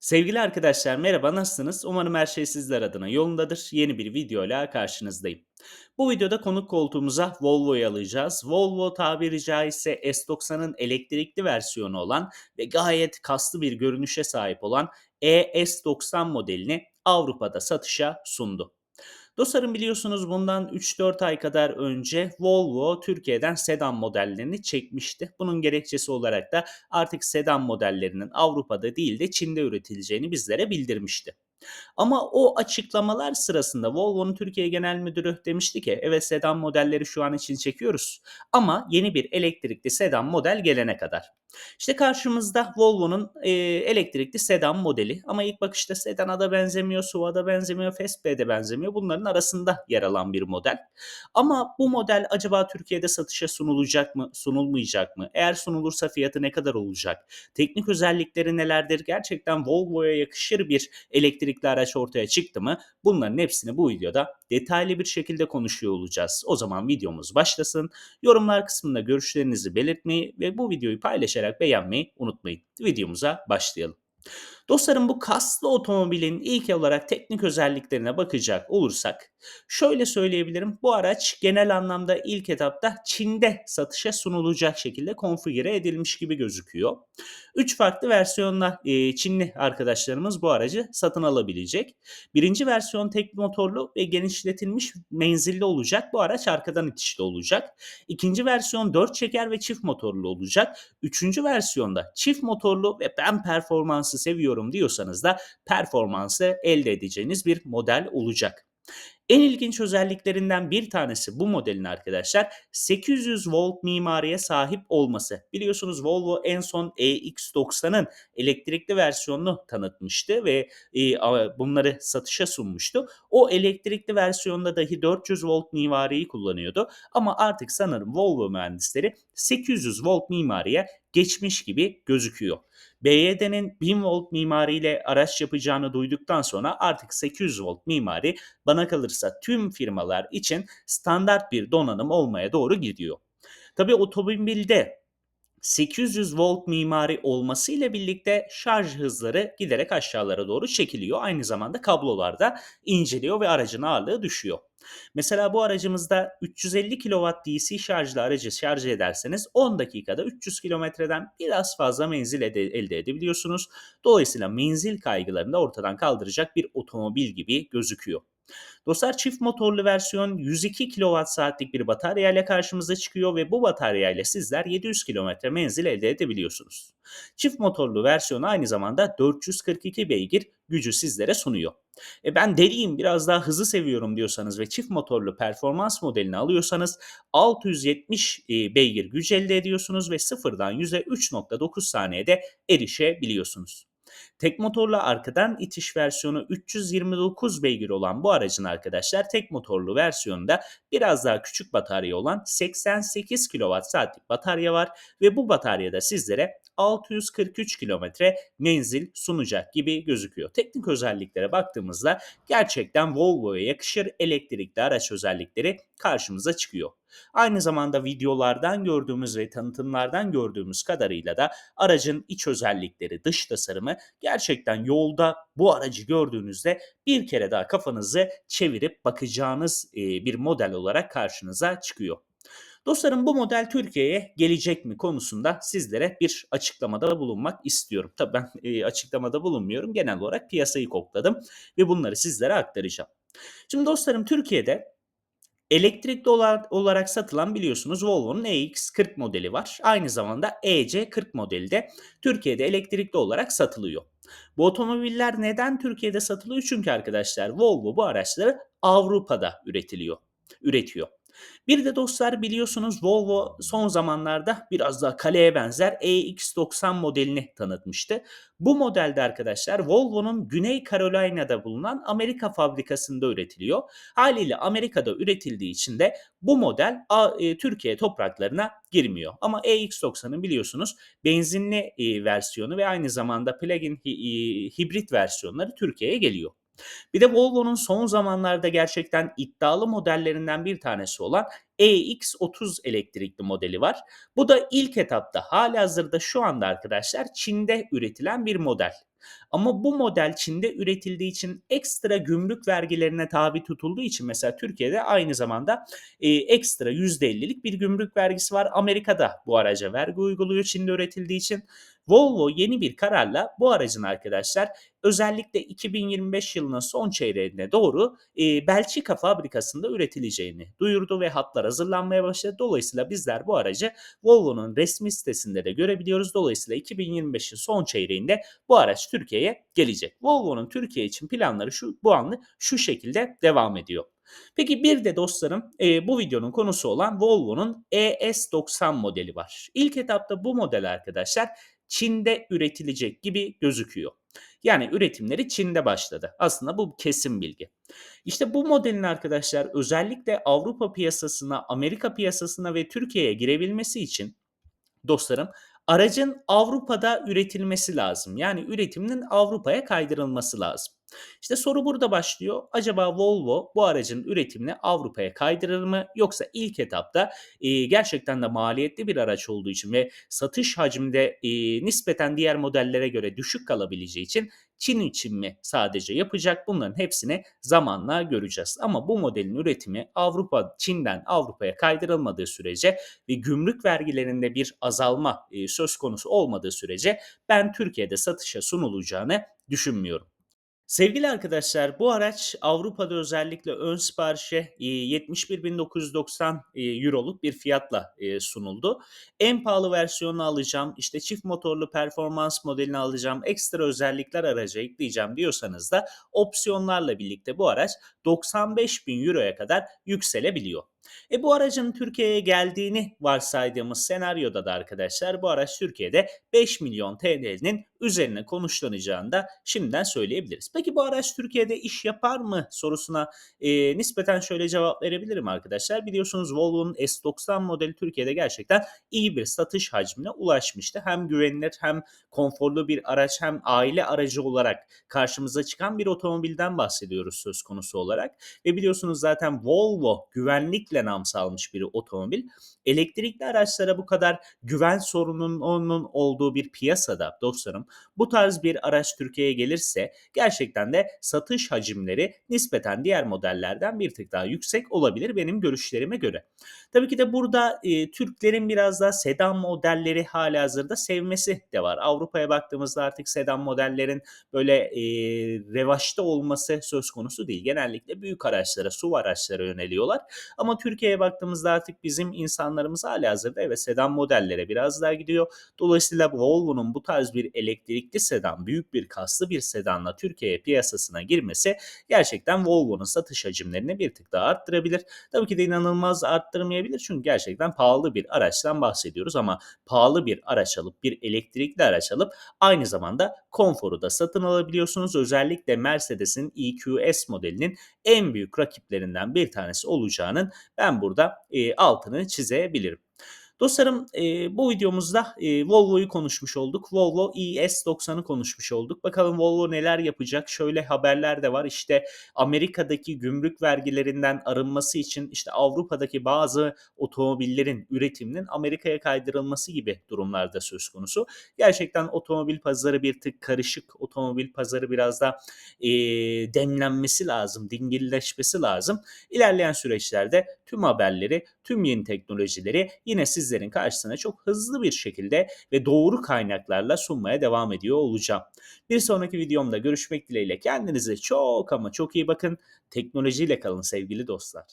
Sevgili arkadaşlar merhaba nasılsınız? Umarım her şey sizler adına yolundadır. Yeni bir videoyla karşınızdayım. Bu videoda konuk koltuğumuza Volvo'yu alacağız. Volvo tabiri caizse S90'ın elektrikli versiyonu olan ve gayet kaslı bir görünüşe sahip olan ES90 modelini Avrupa'da satışa sundu. Dostlarım biliyorsunuz bundan 3-4 ay kadar önce Volvo Türkiye'den sedan modellerini çekmişti. Bunun gerekçesi olarak da artık sedan modellerinin Avrupa'da değil de Çin'de üretileceğini bizlere bildirmişti. Ama o açıklamalar sırasında Volvo'nun Türkiye Genel Müdürü demişti ki evet sedan modelleri şu an için çekiyoruz ama yeni bir elektrikli sedan model gelene kadar. İşte karşımızda Volvo'nun e, elektrikli sedan modeli ama ilk bakışta sedana da benzemiyor, SUV'a da benzemiyor, Fastback'e de benzemiyor. Bunların arasında yer alan bir model. Ama bu model acaba Türkiye'de satışa sunulacak mı, sunulmayacak mı? Eğer sunulursa fiyatı ne kadar olacak? Teknik özellikleri nelerdir? Gerçekten Volvo'ya yakışır bir elektrikli araç ortaya çıktı mı? Bunların hepsini bu videoda detaylı bir şekilde konuşuyor olacağız. O zaman videomuz başlasın. Yorumlar kısmında görüşlerinizi belirtmeyi ve bu videoyu paylaşarak beğenmeyi unutmayın. Videomuza başlayalım. Dostlarım bu kaslı otomobilin ilk olarak teknik özelliklerine bakacak olursak şöyle söyleyebilirim. Bu araç genel anlamda ilk etapta Çin'de satışa sunulacak şekilde konfigüre edilmiş gibi gözüküyor. 3 farklı versiyonla e, Çinli arkadaşlarımız bu aracı satın alabilecek. Birinci versiyon tek motorlu ve genişletilmiş menzilli olacak. Bu araç arkadan itişli olacak. İkinci versiyon 4 çeker ve çift motorlu olacak. Üçüncü versiyonda çift motorlu ve ben performansı seviyorum diyorsanız da performansı elde edeceğiniz bir model olacak. En ilginç özelliklerinden bir tanesi bu modelin arkadaşlar 800 volt mimariye sahip olması. Biliyorsunuz Volvo en son EX90'ın elektrikli versiyonunu tanıtmıştı ve e, bunları satışa sunmuştu. O elektrikli versiyonda dahi 400 volt mimariyi kullanıyordu ama artık sanırım Volvo mühendisleri 800 volt mimariye geçmiş gibi gözüküyor. BYD'nin 1000 volt mimariyle araç yapacağını duyduktan sonra artık 800 volt mimari bana kalırsa tüm firmalar için standart bir donanım olmaya doğru gidiyor. Tabi otomobilde 800 volt mimari olması ile birlikte şarj hızları giderek aşağılara doğru çekiliyor. Aynı zamanda kablolarda inceliyor ve aracın ağırlığı düşüyor. Mesela bu aracımızda 350 kW DC şarjlı aracı şarj ederseniz 10 dakikada 300 kilometreden biraz fazla menzil elde edebiliyorsunuz. Dolayısıyla menzil kaygılarını da ortadan kaldıracak bir otomobil gibi gözüküyor. Dostlar çift motorlu versiyon 102 kWh'lik bir batarya ile karşımıza çıkıyor ve bu batarya ile sizler 700 km menzil elde edebiliyorsunuz. Çift motorlu versiyon aynı zamanda 442 beygir gücü sizlere sunuyor. E ben deliyim biraz daha hızlı seviyorum diyorsanız ve çift motorlu performans modelini alıyorsanız 670 e, beygir güç elde ediyorsunuz ve sıfırdan 100'e 3.9 saniyede erişebiliyorsunuz. Tek motorlu arkadan itiş versiyonu 329 beygir olan bu aracın arkadaşlar tek motorlu versiyonunda biraz daha küçük batarya olan 88 kWh batarya var ve bu bataryada sizlere 643 kilometre menzil sunacak gibi gözüküyor. Teknik özelliklere baktığımızda gerçekten Volvo'ya yakışır elektrikli araç özellikleri karşımıza çıkıyor. Aynı zamanda videolardan gördüğümüz ve tanıtımlardan gördüğümüz kadarıyla da aracın iç özellikleri, dış tasarımı gerçekten yolda bu aracı gördüğünüzde bir kere daha kafanızı çevirip bakacağınız bir model olarak karşınıza çıkıyor. Dostlarım bu model Türkiye'ye gelecek mi konusunda sizlere bir açıklamada bulunmak istiyorum. Tabii ben e, açıklamada bulunmuyorum. Genel olarak piyasayı kokladım ve bunları sizlere aktaracağım. Şimdi dostlarım Türkiye'de Elektrikli olarak satılan biliyorsunuz Volvo'nun EX40 modeli var. Aynı zamanda EC40 modeli de Türkiye'de elektrikli olarak satılıyor. Bu otomobiller neden Türkiye'de satılıyor? Çünkü arkadaşlar Volvo bu araçları Avrupa'da üretiliyor, üretiyor. Bir de dostlar biliyorsunuz Volvo son zamanlarda biraz daha kaleye benzer EX90 modelini tanıtmıştı. Bu modelde arkadaşlar Volvo'nun Güney Carolina'da bulunan Amerika fabrikasında üretiliyor. Haliyle Amerika'da üretildiği için de bu model e, Türkiye topraklarına girmiyor. Ama EX90'ın biliyorsunuz benzinli e, versiyonu ve aynı zamanda plug-in hibrit versiyonları Türkiye'ye geliyor. Bir de Volvo'nun son zamanlarda gerçekten iddialı modellerinden bir tanesi olan EX30 elektrikli modeli var. Bu da ilk etapta hali hazırda şu anda arkadaşlar Çin'de üretilen bir model. Ama bu model Çin'de üretildiği için ekstra gümrük vergilerine tabi tutulduğu için mesela Türkiye'de aynı zamanda e, ekstra %50'lik bir gümrük vergisi var. Amerika'da bu araca vergi uyguluyor Çin'de üretildiği için. Volvo yeni bir kararla bu aracın arkadaşlar özellikle 2025 yılının son çeyreğine doğru e, Belçika fabrikasında üretileceğini duyurdu ve hatlar hazırlanmaya başladı. Dolayısıyla bizler bu aracı Volvo'nun resmi sitesinde de görebiliyoruz. Dolayısıyla 2025'in son çeyreğinde bu araç Türkiye'ye gelecek. Volvo'nun Türkiye için planları şu bu anlı şu şekilde devam ediyor. Peki bir de dostlarım e, bu videonun konusu olan Volvo'nun ES90 modeli var. İlk etapta bu model arkadaşlar Çin'de üretilecek gibi gözüküyor. Yani üretimleri Çin'de başladı. Aslında bu kesin bilgi. İşte bu modelin arkadaşlar özellikle Avrupa piyasasına, Amerika piyasasına ve Türkiye'ye girebilmesi için dostlarım aracın Avrupa'da üretilmesi lazım. Yani üretiminin Avrupa'ya kaydırılması lazım. İşte soru burada başlıyor. Acaba Volvo bu aracın üretimini Avrupa'ya kaydırır mı? Yoksa ilk etapta e, gerçekten de maliyetli bir araç olduğu için ve satış hacminde e, nispeten diğer modellere göre düşük kalabileceği için Çin için mi sadece yapacak? Bunların hepsini zamanla göreceğiz. Ama bu modelin üretimi Avrupa Çin'den Avrupa'ya kaydırılmadığı sürece ve gümrük vergilerinde bir azalma e, söz konusu olmadığı sürece ben Türkiye'de satışa sunulacağını düşünmüyorum. Sevgili arkadaşlar bu araç Avrupa'da özellikle ön siparişe e, 71.990 e, euroluk bir fiyatla e, sunuldu. En pahalı versiyonunu alacağım, işte çift motorlu performans modelini alacağım, ekstra özellikler araca ekleyeceğim diyorsanız da opsiyonlarla birlikte bu araç 95.000 euroya kadar yükselebiliyor. E bu aracın Türkiye'ye geldiğini varsaydığımız senaryoda da arkadaşlar bu araç Türkiye'de 5 milyon TL'nin üzerine konuşlanacağını da şimdiden söyleyebiliriz. Peki bu araç Türkiye'de iş yapar mı sorusuna e, nispeten şöyle cevap verebilirim arkadaşlar. Biliyorsunuz Volvo'nun S90 modeli Türkiye'de gerçekten iyi bir satış hacmine ulaşmıştı. Hem güvenilir hem konforlu bir araç hem aile aracı olarak karşımıza çıkan bir otomobilden bahsediyoruz söz konusu olarak. Ve biliyorsunuz zaten Volvo güvenlikle nam salmış bir otomobil. Elektrikli araçlara bu kadar güven sorununun olduğu bir piyasada dostlarım bu tarz bir araç Türkiye'ye gelirse gerçekten de satış hacimleri nispeten diğer modellerden bir tık daha yüksek olabilir benim görüşlerime göre. Tabii ki de burada e, Türklerin biraz daha sedan modelleri hala hazırda sevmesi de var. Avrupa'ya baktığımızda artık sedan modellerin böyle e, revaçta olması söz konusu değil. Genellikle büyük araçlara, SUV araçlara yöneliyorlar. Ama Türkiye'ye baktığımızda artık bizim insanlarımız hala hazırda evet sedan modellere biraz daha gidiyor. Dolayısıyla Volvo'nun bu tarz bir elektrikli sedan, büyük bir kaslı bir sedanla Türkiye piyasasına girmesi gerçekten Volvo'nun satış hacimlerini bir tık daha arttırabilir. Tabii ki de inanılmaz arttırmayabilir çünkü gerçekten pahalı bir araçtan bahsediyoruz ama pahalı bir araç alıp bir elektrikli araç alıp aynı zamanda konforu da satın alabiliyorsunuz. Özellikle Mercedes'in EQS modelinin en büyük rakiplerinden bir tanesi olacağının ben burada altını çizebilirim. Dostlarım e, bu videomuzda e, Volvo'yu konuşmuş olduk. Volvo ES90'ı konuşmuş olduk. Bakalım Volvo neler yapacak? Şöyle haberler de var. İşte Amerika'daki gümrük vergilerinden arınması için işte Avrupa'daki bazı otomobillerin üretiminin Amerika'ya kaydırılması gibi durumlarda söz konusu. Gerçekten otomobil pazarı bir tık karışık. Otomobil pazarı biraz da e, demlenmesi lazım, dingilleşmesi lazım. İlerleyen süreçlerde tüm haberleri, tüm yeni teknolojileri yine sizlerin karşısına çok hızlı bir şekilde ve doğru kaynaklarla sunmaya devam ediyor olacağım. Bir sonraki videomda görüşmek dileğiyle kendinize çok ama çok iyi bakın. Teknolojiyle kalın sevgili dostlar.